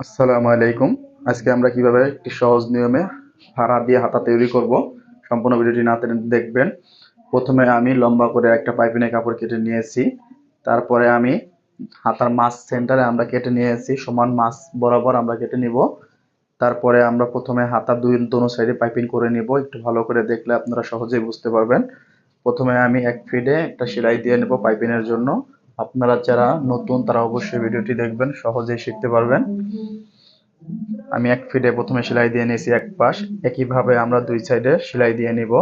আসসালামু আলাইকুম। আজকে আমরা কীভাবে একটি সহজ নিয়মে ফাড়া দিয়ে হাতা তৈরি করব, সম্পূর্ণ ভিডিওটি না দেখবেন। প্রথমে আমি লম্বা করে একটা পাইপিনের কাপড় কেটে নিয়েছি। তারপরে আমি হাতার মাছ সেন্টারে আমরা কেটে নিয়েছি, সমান মাছ বরাবর আমরা কেটে নিব। তারপরে আমরা প্রথমে হাতা দুই দোনো সাইডে পাইপিং করে নিব, একটু ভালো করে দেখলে আপনারা সহজেই বুঝতে পারবেন। প্রথমে আমি এক ফিডে একটা সেলাই দিয়ে নেব পাইপিনের জন্য। আপনারা যারা নতুন, তারা অবশ্যই ভিডিওটি দেখবেন, সহজেই শিখতে পারবেন। আমি এক ফিটে প্রথমে সেলাই দিয়ে নিয়েছি এক পাশ। একইভাবে আমরা দুই সাইডে সেলাই দিয়ে নিব।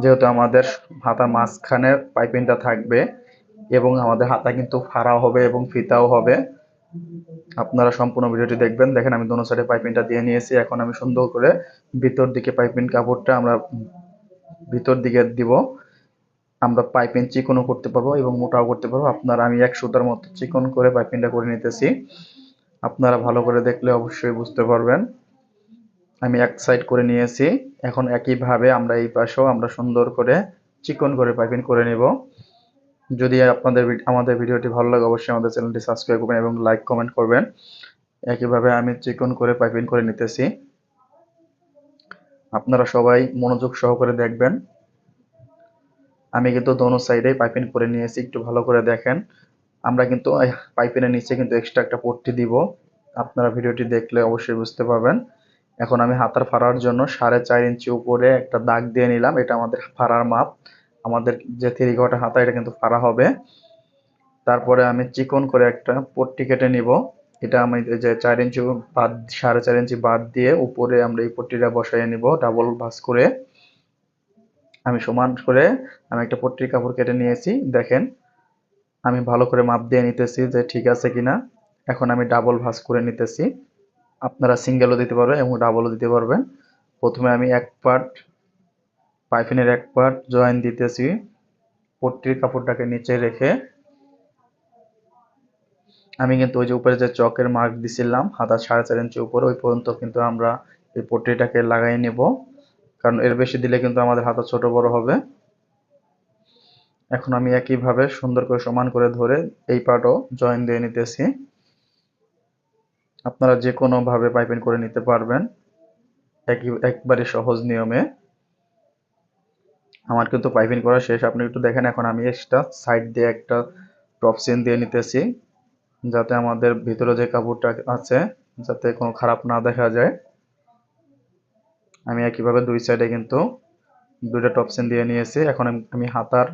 যেহেতু আমাদের হাতার মাঝখানে পাইপিংটা থাকবে এবং আমাদের হাতা কিন্তু ফাড়া হবে এবং ফিতাও হবে। আপনারা সম্পূর্ণ ভিডিওটি দেখবেন। দেখেন, আমি দোনো সাইডে পাইপিংটা দিয়ে নিয়েছি। এখন আমি সুন্দর করে ভিতর দিকে পাইপিং কাপড়টা আমরা ভিতর দিকে দিব। আমরা পাইপিং চিকনও করতে পারব এবং মোটাও করতে পারব। আপনারা আমি এক সুতার মতো চিকন করে পাইপিংটা করে নিতেছি। আপনারা ভালো করে দেখলে অবশ্যই বুঝতে পারবেন। আমি এক সাইড করে নিয়েছি। এখন একইভাবে আমরা এই পাশেও আমরা সুন্দর করে চিকন করে পাইপিং করে নেব। যদি আপনাদের আমাদের ভিডিওটি ভালো লাগে, অবশ্যই আমাদের চ্যানেলটি সাবস্ক্রাইব করবেন এবং লাইক, কমেন্ট করবেন। একইভাবে আমি চিকন করে পাইপিং করে নিতেছি। আপনারা সবাই মনোযোগ সহকারে দেখবেন। আমি কিন্তু দোনো সাইডে পাইপিং করে নিয়েছি, একটু ভালো করে দেখেন। আমরা কিন্তু পাইপিনের নিচে কিন্তু এক্সট্রা একটা পট্টি দিব। আপনারা ভিডিওটি দেখলে অবশ্যই বুঝতে পারবেন। এখন আমি হাতার ফাড়ার জন্য সাড়ে চার ইঞ্চি উপরে একটা দাগ দিয়ে নিলাম। এটা আমাদের ফাড়ার মাপ। আমাদের যে থ্রি ঘটা হাতা, এটা কিন্তু ফাড়া হবে। তারপরে আমি চিকন করে একটা পট্টি কেটে নিব। এটা আমি যে চার ইঞ্চি বাদ, সাড়ে চার ইঞ্চি বাদ দিয়ে উপরে আমরা এই পট্টিটা বসাইয়ে নিব ডাবল ভাস করে। আমি সমান করে আমি একটা পট্টির কাপড় কেটে নিয়েছি। দেখেন, আমি ভালো করে মাপ দিয়ে নিতেছি যে ঠিক আছে কিনা। এখন আমি ডাবল ভাঁজ করে নিতেছি। আপনারা সিঙ্গেলও দিতে পারবেন এবং ডাবলও দিতে পারবেন। প্রথমে আমি এক পার্ট পাইপিনের এক পার্ট জয়েন দিতেছি পট্টির কাপড়টাকে নিচে রেখে। আমি কিন্তু ওই যে উপরে যে চকের মার্ক দিছিলাম, হাতা সাড়ে চার ইঞ্চি উপরে, ওই পর্যন্ত কিন্তু আমরা এই পট্টিটাকে লাগাই নেব। কারণ এর বেশি দিলে কিন্তু আমাদের হাতা ছোট বড় হবে। এখন আমি একইভাবে সুন্দর করে সমান করে ধরে এই পার্টও জয়েন দিয়ে নিতেছি। আপনারা যে কোনোভাবে পাইপিং করে নিতে পারবেন। একই, একবারে সহজ নিয়মে। আমার কিন্তু পাইপিং করা শেষ। আপনি একটু দেখেন, এখন আমি এক্সট্রা সাইড দিয়ে একটা টপ সিন দিয়ে নিতেছি, যাতে আমাদের ভিতরে যে কাপড়টা আছে, যাতে কোনো খারাপ না দেখা যায়। আমি একইভাবে দুই সাইডে কিন্তু দুইটা টপ চেন দিয়ে নিয়েছি। এখন আমি হাতার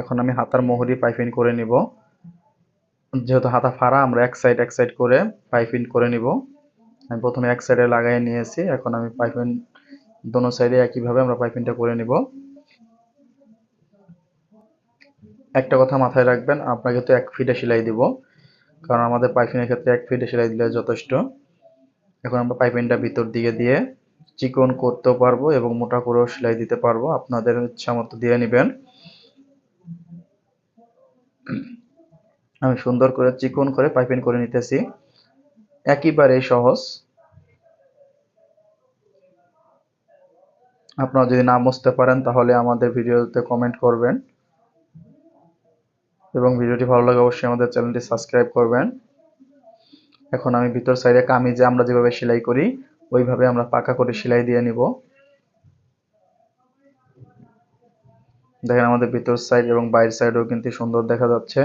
এখন আমি হাতার মোহরি পাইপিং করে নিব। যেহেতু হাতা ফাড়া, আমরা এক সাইড এক সাইড করে পাইপিং করে নিব। আমি প্রথমে এক সাইডে লাগাই নিয়েছি। এখন আমি পাইপিং দোনো সাইডে একইভাবে আমরা পাইপিংটা করে নিব। একটা কথা মাথায় রাখবেন, আপনাকে তো এক ফিটে সেলাই দিব। কারণ আমাদের পাইপিংয়ের ক্ষেত্রে এক ফিটে সেলাই দিলে যথেষ্ট। এখন আমরা পাইপিংটা ভিতর দিকে দিয়ে চিকন করতেও পারব এবং মোটা করেও সেলাই দিতে পারব। আপনাদের ইচ্ছা মতো দিয়ে নেবেন। আমি সুন্দর করে চিকন করে পাইপিং করে নিতেছি। একইবারে সহজ। আপনারা যদি না বুঝতে পারেন, তাহলে আমাদের ভিডিওতে কমেন্ট করবেন। এবং ভিডিওটি ভালো লাগে, অবশ্যই আমাদের চ্যানেলটি সাবস্ক্রাইব করবেন। এখন আমি ভিতর সাইডে কামিজে আমরা যেভাবে সেলাই করি, ওইভাবে আমরা পাকা করে সেলাই দিয়ে নিব। দেখেন আমাদের ভিতর সাইড এবং বাইরের সাইডেও কিন্তু সুন্দর দেখা যাচ্ছে।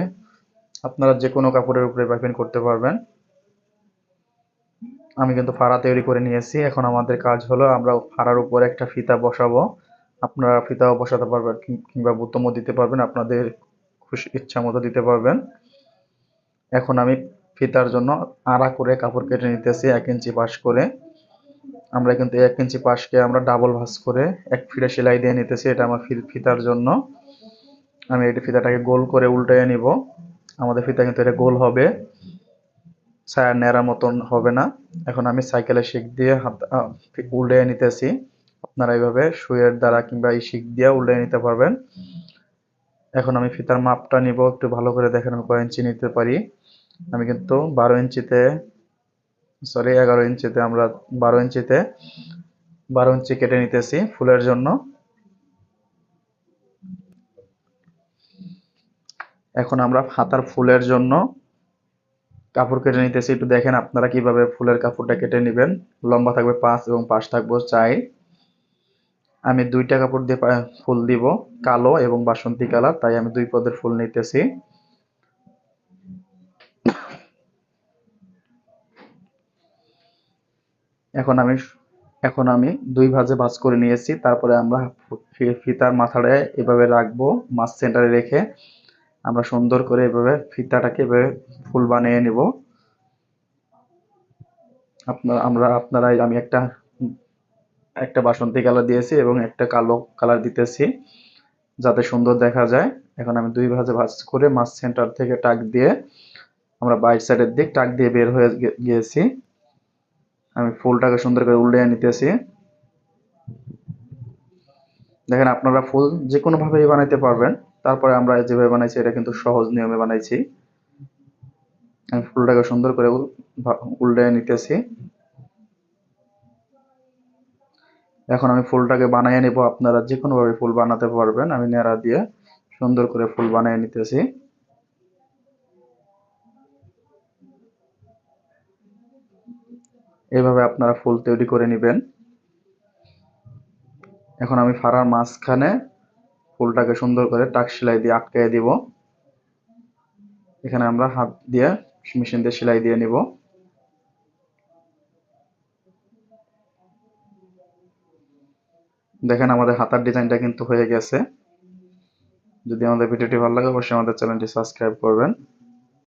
আপনারা যে কোনো কাপড়ের উপরে পাইপিং করতে পারবেন। আমি কিন্তু ফাড়া তৈরি করে নিয়েছি। এখন আমাদের কাজ হলো আমরা ফাড়ার উপরে একটা ফিতা বসাবো। আপনারা ফিতাও বসাতে পারবেন কিংবা বুতমও দিতে পারবেন। আপনাদের খুশি, ইচ্ছা মতো দিতে পারবেন। এখন আমি ফিতার জন্য আড়া করে কাপড় কেটে নিতেছি এক ইঞ্চি পাশ করে। আমরা কিন্তু এক ইঞ্চি পাশকে আমরা ডাবল ভাঁজ করে এক ফিরে সেলাই দিয়ে নিতেছি, এটা আমার ফিতার জন্য। আমি এই ফিতাটাকে গোল করে উল্টাইয়ে নিব। আমাদের ফিতা কিন্তু এটা গোল হবে, ছায়া নেড়ার মতন হবে না। এখন আমি সাইকেলের শিক দিয়ে হাত উল্টে নিতেছি। আপনারা এইভাবে সুইয়ের দ্বারা কিংবা এই শিক দিয়ে উল্টে নিতে পারবেন। এখন আমি ফিতার মাপটা নিব, একটু ভালো করে দেখেন আমি কয় ইঞ্চি নিতে পারি। আমি কিন্তু বারো ইঞ্চিতে সরি এগারো ইঞ্চিতে আমরা বারো ইঞ্চিতে, বারো ইঞ্চি কেটে নিতেছি ফুলের জন্য। এখন আমরা হাতার ফুলের জন্য কাপড় কেটে নিতেছি। একটু দেখেন আপনারা কীভাবে ফুলের কাপড়টা কেটে নেবেন। লম্বা থাকবে পাঁচ এবং পাশ থাকবে চাই আমি দুইটা কাপড় দিয়ে ফুল দিব, কালো এবং বাসন্তী কালার, তাই আমি দুই পদের ফুল নিতেছি। এখন আমি এখন আমি দুই ভাজে ভাঁজ করে নিয়েছি, তারপরে আমরা ফিতার মাথাটা এভাবে রাখব, মাছ সেন্টারে রেখে আমরা সুন্দর করে এভাবে ফিতাটাকে এভাবে ফুল বানিয়ে নেব। আপনার, আমরা আপনারা আমি একটা একটা বাসন্তী কালার দিয়েছি এবং একটা কালো কালার দিতেছি, যাতে সুন্দর দেখা যায়। এখন আমি দুই ভাজে ভাজ করে মাছ সেন্টার থেকে টাক দিয়ে আমরা বাইট সাইডের দিক টাক দিয়ে বের হয়ে গিয়েছি। আমি ফুলটাকে সুন্দর করে উল্টে নিতেছি দেখেন আপনারা ফুল যে কোনো ভাবেই বানাইতে পারবেন। তারপরে আমরা যেভাবে বানাইছি, এটা কিন্তু সহজ নিয়মে বানাইছি। আমি ফুলটাকে সুন্দর করে উল- উল্টে নিতেছি এখন আমি ফুলটাকে বানিয়ে নিব। আপনারা যে কোনো ভাবে ফুল বানাতে পারবেন। আমি নেড়া দিয়ে সুন্দর করে ফুল বানিয়ে নিতেছি এইভাবে আপনারা ফুল তৈরি করে নেবেন। এখন আমি ফাড়ার মাঝখানে ফুলটাকে সুন্দর করে টাক সেলাই দিয়ে আটকায় দিব। এখানে আমরা হাত দিয়ে মেশিন দিয়ে সেলাই দিয়ে নিব। দেখেন আমাদের হাতার ডিজাইনটা কিন্তু হয়ে গেছে। যদি আমাদের ভিডিওটি ভালো লাগে, অবশ্যই আমাদের চ্যানেলটি সাবস্ক্রাইব করবেন।